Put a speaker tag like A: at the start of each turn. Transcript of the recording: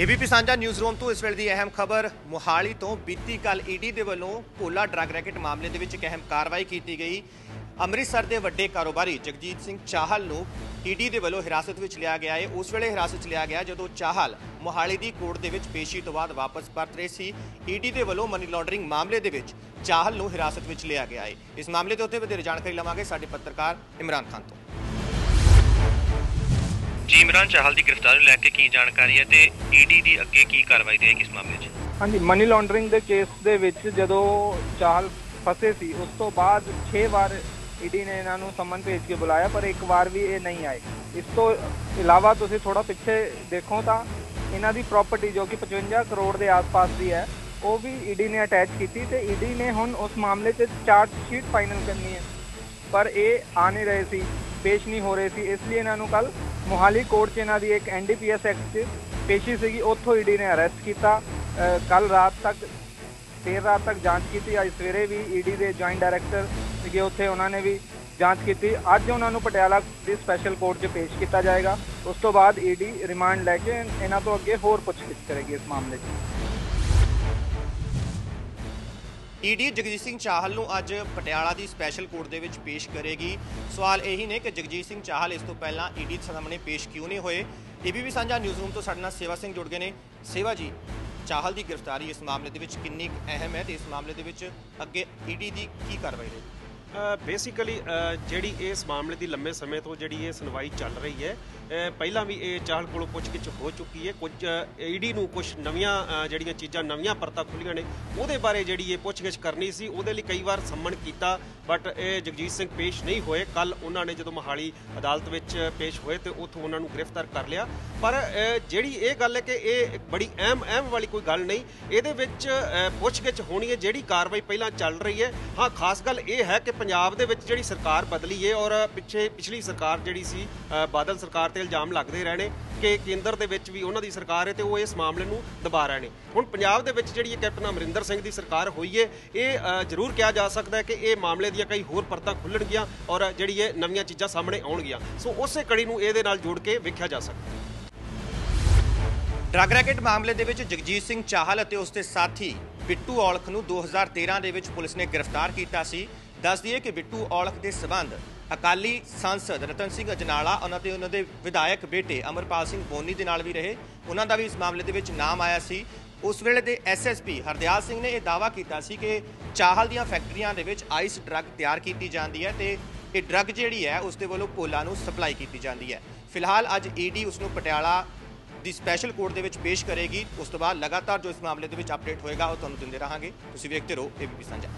A: ABP ਸਾਂਝਾ news room ਤੋਂ ਇਸ ਵੇਲੇ ਦੀ ਅਹਿਮ ਖਬਰ, ਮੁਹਾਲੀ ਤੋਂ ਬੀਤੀ ਕੱਲ ਈਡੀ ਦੇ ਵੱਲੋਂ ਭੋਲਾ ਡਰੱਗ ਰੈਕਟ ਮਾਮਲੇ ਦੇ ਵਿੱਚ ਇੱਕ ਅਹਿਮ ਕਾਰਵਾਈ ਕੀਤੀ ਗਈ। ਅੰਮ੍ਰਿਤਸਰ ਦੇ ਵੱਡੇ ਕਾਰੋਬਾਰੀ ਜਗਜੀਤ ਸਿੰਘ ਚਾਹਲ ਨੂੰ ਈਡੀ ਦੇ ਵੱਲੋਂ ਹਿਰਾਸਤ ਵਿੱਚ ਲਿਆ ਗਿਆ ਹੈ। ਉਸ ਵੇਲੇ ਹਿਰਾਸਤ 'ਚ ਲਿਆ ਗਿਆ ਜਦੋਂ ਚਾਹਲ ਮੁਹਾਲੀ ਦੀ ਕੋਰਟ ਦੇ ਵਿੱਚ ਪੇਸ਼ੀ ਤੋਂ ਬਾਅਦ ਵਾਪਸ ਪਰਤ ਰਹੇ ਸੀ। ਈਡੀ ਦੇ ਵੱਲੋਂ ਮਨੀ ਲਾਂਡਰਿੰਗ ਮਾਮਲੇ ਦੇ ਵਿੱਚ ਚਾਹਲ ਨੂੰ ਹਿਰਾਸਤ ਵਿੱਚ ਲਿਆ ਗਿਆ ਹੈ। ਇਸ ਮਾਮਲੇ ਦੇ ਉੱਤੇ ਵਧੇਰੇ ਜਾਣਕਾਰੀ ਲਵਾਂਗੇ ਸਾਡੇ ਪੱਤਰਕਾਰ ਇਮਰਾਨ ਖਾਨ ਤੋਂ।
B: ਜੀ, ਇਮਰਾਨ ਚਾਹਲ ਦੀ ਗ੍ਰਿਫਤਾਰੀ ਨੂੰ ਲੈ ਕੇ ਕੀ ਜਾਣਕਾਰੀ ਹੈ ਤੇ ਈਡੀ ਦੀ ਅੱਗੇ ਕੀ ਕਾਰਵਾਈ ਦੇਗੀ ਇਸ ਮਾਮਲੇ 'ਚ?
C: ਹਾਂਜੀ ਮਨੀ ਲਾਂਡਰਿੰਗ ਦੇ ਕੇਸ ਦੇ ਵਿੱਚ ਜਦੋਂ ਚਾਹਲ ਫਸੇ ਸੀ, ਉਸ ਤੋਂ ਬਾਅਦ 6 ਵਾਰ ਈਡੀ ਨੇ ਇਹਨਾਂ ਨੂੰ ਸੰਮਨ ਭੇਜ ਕੇ ਬੁਲਾਇਆ, ਪਰ ਇੱਕ ਵਾਰ ਵੀ ਇਹ ਨਹੀਂ ਆਏ। ਇਸ ਤੋਂ ਇਲਾਵਾ ਤੁਸੀਂ ਥੋੜਾ ਪਿੱਛੇ ਦੇਖੋ ਤਾਂ ਇਹਨਾਂ ਦੀ ਪ੍ਰਾਪਰਟੀ ਜੋ ਕਿ 55 ਕਰੋੜ ਦੇ ਆਸ-ਪਾਸ ਦੀ ਹੈ, ਉਹ ਵੀ ਈਡੀ ਨੇ ਅਟੈਚ ਕੀਤੀ ਤੇ ਈਡੀ ਨੇ ਹੁਣ ਉਸ ਮਾਮਲੇ 'ਚ ਚਾਰਜ ਸ਼ੀਟ ਫਾਈਨਲ ਕਰਨੀ ਹੈ। ਪਰ ਇਹ ਆ ਨਹੀਂ ਰਹੇ ਸੀ, ਪੇਸ਼ ਨਹੀਂ ਹੋ ਰਹੇ ਸੀ, ਇਸ ਲਈ ਇਹਨਾਂ ਨੂੰ ਕੱਲ ਮੋਹਾਲੀ ਕੋਰਟ 'ਚ ਇਹਨਾਂ ਦੀ ਇੱਕ ਐਨਡੀਪੀਐਸ ਐਕਟ 'ਚ ਪੇਸ਼ੀ ਸੀਗੀ, ਉੱਥੋਂ ਈਡੀ ਨੇ ਅਰੈਸਟ ਕੀਤਾ। ਕੱਲ ਰਾਤ ਤੱਕ, ਦੇਰ ਰਾਤ ਤੱਕ ਜਾਂਚ ਕੀਤੀ। ਅੱਜ ਸਵੇਰੇ ਵੀ ਈਡੀ ਦੇ ਜੁਆਇੰਟ ਡਾਇਰੈਕਟਰ ਸੀਗੇ, ਉੱਥੇ ਉਹਨਾਂ ਨੇ ਵੀ ਜਾਂਚ ਕੀਤੀ। ਅੱਜ ਉਹਨਾਂ ਨੂੰ ਪਟਿਆਲਾ ਦੀ ਸਪੈਸ਼ਲ ਕੋਰਟ 'ਚ ਪੇਸ਼ ਕੀਤਾ ਜਾਏਗਾ। ਉਸ ਤੋਂ ਬਾਅਦ ਈਡੀ ਰਿਮਾਂਡ ਲੈ ਕੇ ਇਹਨਾਂ ਤੋਂ ਅੱਗੇ ਹੋਰ ਪੁੱਛਗਿੱਛ ਕਰੇਗੀ ਇਸ ਮਾਮਲੇ 'ਚ।
A: ਈਡੀ ਜਗਜੀਤ ਸਿੰਘ ਚਾਹਲ ਨੂੰ ਅੱਜ ਪਟਿਆਲਾ ਦੀ ਸਪੈਸ਼ਲ ਕੋਰਟ ਦੇ ਵਿੱਚ ਪੇਸ਼ ਕਰੇਗੀ। ਸਵਾਲ ਇਹੀ ਨੇ ਕਿ ਜਗਜੀਤ ਸਿੰਘ ਚਾਹਲ ਇਸ ਤੋਂ ਪਹਿਲਾਂ ਈਡੀ ਦੇ ਸਾਹਮਣੇ ਪੇਸ਼ ਕਿਉਂ ਨਹੀਂ ਹੋਏ? ਏਬੀਪੀ ਸਾਂਝਾ ਨਿਊਜ਼ ਰੂਮ ਤੋਂ ਸਾਡੇ ਨਾਲ ਸੇਵਾ ਸਿੰਘ ਜੁੜ ਗਏ ਨੇ। ਸੇਵਾ ਜੀ, ਚਾਹਲ ਦੀ ਗ੍ਰਿਫਤਾਰੀ ਇਸ ਮਾਮਲੇ ਦੇ ਵਿੱਚ ਕਿੰਨੀ ਕੁ ਅਹਿਮ ਹੈ ਤੇ ਇਸ ਮਾਮਲੇ ਦੇ ਵਿੱਚ ਅੱਗੇ ਈਡੀ ਦੀ ਕੀ ਕਾਰਵਾਈ ਰਹੇਗੀ?
D: ਬੇਸਿਕਲੀ ਜਿਹੜੀ ਇਸ ਮਾਮਲੇ ਦੀ ਲੰਮੇ ਸਮੇਂ ਤੋਂ ਜਿਹੜੀ ਇਹ ਸੁਣਵਾਈ ਚੱਲ ਰਹੀ ਹੈ ਪਹਿਲਾਂ ਵੀ ਇਹ ਚਾਹਲ ਕੋਲੋਂ ਪੁੱਛਗਿੱਛ ਹੋ ਚੁੱਕੀ ਹੈ। ਕੁਝ ਈਡੀ ਨੂੰ ਕੁਝ ਨਵੀਆਂ ਜਿਹੜੀਆਂ ਚੀਜ਼ਾਂ ਨਵੀਆਂ ਪਰਤਾਂ ਖੁੱਲੀਆਂ ਨੇ, ਉਹਦੇ ਬਾਰੇ ਜਿਹੜੀ ਇਹ ਪੁੱਛਗਿੱਛ ਕਰਨੀ ਸੀ, ਉਹਦੇ ਲਈ ਕਈ ਵਾਰ ਸੰਮਣ ਕੀਤਾ ਬਟ ਇਹ ਜਗਜੀਤ ਸਿੰਘ ਪੇਸ਼ ਨਹੀਂ ਹੋਏ। ਕੱਲ ਉਹਨਾਂ ਨੇ ਜਦੋਂ ਮੋਹਾਲੀ ਅਦਾਲਤ ਵਿੱਚ ਪੇਸ਼ ਹੋਏ ਤੇ ਉੱਥੋਂ ਉਹਨਾਂ ਨੂੰ ਗ੍ਰਿਫਤਾਰ ਕਰ ਲਿਆ। ਪਰ ਜਿਹੜੀ ਇਹ ਗੱਲ ਹੈ ਕਿ ਇਹ ਬੜੀ ਅਹਿਮ ਅਹਿਮ ਵਾਲੀ ਕੋਈ ਗੱਲ ਨਹੀਂ, ਇਹਦੇ ਵਿੱਚ ਪੁੱਛਗਿੱਛ ਹੋਣੀ ਹੈ, ਜਿਹੜੀ ਕਾਰਵਾਈ ਪਹਿਲਾਂ ਚੱਲ ਰਹੀ ਹੈ। ਹਾਂ, ਖਾਸ ਗੱਲ ਇਹ ਹੈ ਕਿ ਪੰਜਾਬ ਦੇ ਵਿੱਚ ਜਿਹੜੀ ਸਰਕਾਰ ਬਦਲੀ ਹੈ ਔਰ ਪਿੱਛੇ, ਪਿਛਲੀ ਸਰਕਾਰ ਜਿਹੜੀ ਸੀ ਬਾਦਲ ਸਰਕਾਰ ਤੇ ਇਲਜ਼ਾਮ ਲੱਗਦੇ ਰਹੇ ਨੇ ਕਿ ਕੇਂਦਰ ਦੇ ਵਿੱਚ ਵੀ ਉਹਨਾਂ ਦੀ ਸਰਕਾਰ ਹੈ ਤੇ ਉਹ ਇਸ ਮਾਮਲੇ ਨੂੰ ਦਬਾ ਰਹੇ ਨੇ ਹੁਣ ਪੰਜਾਬ ਦੇ ਵਿੱਚ ਜਿਹੜੀ ਇਹ ਕੈਪਟਨ ਅਮਰਿੰਦਰ ਸਿੰਘ ਦੀ ਸਰਕਾਰ ਹੋਈ ਹੈ ਇਹ ਜ਼ਰੂਰ ਕਿਹਾ ਜਾ ਸਕਦਾ ਹੈ ਕਿ ਇਹ ਮਾਮਲੇ ਦੀਆਂ ਕਈ ਹੋਰ ਪਰਤਾਂ ਖੁੱਲਣਗੀਆਂ ਔਰ ਜਿਹੜੀ ਇਹ ਨਵੀਆਂ ਚੀਜ਼ਾਂ ਸਾਹਮਣੇ ਆਉਣਗੀਆਂ। ਸੋ ਉਸੇ ਕੜੀ ਨੂੰ ਇਹਦੇ ਨਾਲ ਜੋੜ ਕੇ ਵੇਖਿਆ ਜਾ ਸਕਦਾ ਹੈ।
A: ਡਰੱਗ ਰੈਕਟ ਮਾਮਲੇ ਦੇ ਵਿੱਚ ਜਗਜੀਤ ਸਿੰਘ ਚਾਹਲ ਅਤੇ ਉਸ ਦੇ ਸਾਥੀ ਬਿੱਟੂ ਔਲਖ ਨੂੰ 2013 ਦੇ ਵਿੱਚ ਪੁਲਿਸ ਨੇ ਗ੍ਰਿਫਤਾਰ ਕੀਤਾ ਸੀ। ਦੱਸ ਦਈਏ ਕਿ ਬਿੱਟੂ ਔਲਖ ਦੇ ਸਬੰਧ ਅਕਾਲੀ ਸੰਸਦ ਰਤਨ ਸਿੰਘ ਅਜਨਾਲਾ, ਉਹਨਾਂ ਤੇ ਉਹਨਾਂ ਦੇ ਵਿਧਾਇਕ ਬੇਟੇ ਅਮਰਪਾਲ ਸਿੰਘ ਬੋਨੀ ਦੇ ਨਾਲ ਵੀ ਰਹੇ। ਉਹਨਾਂ ਦਾ ਵੀ ਇਸ ਮਾਮਲੇ ਦੇ ਵਿੱਚ ਨਾਮ ਆਇਆ ਸੀ। ਉਸ ਵੇਲੇ ਦੇ ਐਸਐਸਪੀ ਹਰਦਿਆਲ ਸਿੰਘ ਨੇ ਇਹ ਦਾਅਵਾ ਕੀਤਾ ਸੀ ਕਿ ਚਾਹਲ ਦੀਆਂ ਫੈਕਟਰੀਆਂ ਦੇ ਵਿੱਚ ਆਈਸ ਡਰੱਗ ਤਿਆਰ ਕੀਤੀ ਜਾਂਦੀ ਹੈ ਤੇ ਇਹ ਡਰੱਗ ਜਿਹੜੀ ਹੈ, ਉਸ ਦੇ ਵੱਲੋਂ ਭੋਲਾ ਨੂੰ ਸਪਲਾਈ ਕੀਤੀ ਜਾਂਦੀ ਹੈ। ਫਿਲਹਾਲ ਅੱਜ ਈਡੀ ਉਸ ਨੂੰ ਪਟਿਆਲਾ ਦੀ ਸਪੈਸ਼ਲ ਕੋਰਟ ਦੇ ਵਿੱਚ ਪੇਸ਼ ਕਰੇਗੀ। ਉਸ ਤੋਂ ਬਾਅਦ ਲਗਾਤਾਰ ਜੋ ਇਸ ਮਾਮਲੇ ਦੇ ਵਿੱਚ ਅਪਡੇਟ ਹੋਏਗਾ, ਉਹ ਤੁਹਾਨੂੰ ਦਿੰਦੇ ਰਹਾਂਗੇ। ਤੁਸੀਂ ਵੇਖਦੇ ਰਹੋ ਏਬੀਪੀ ਸਾਂਝਾ।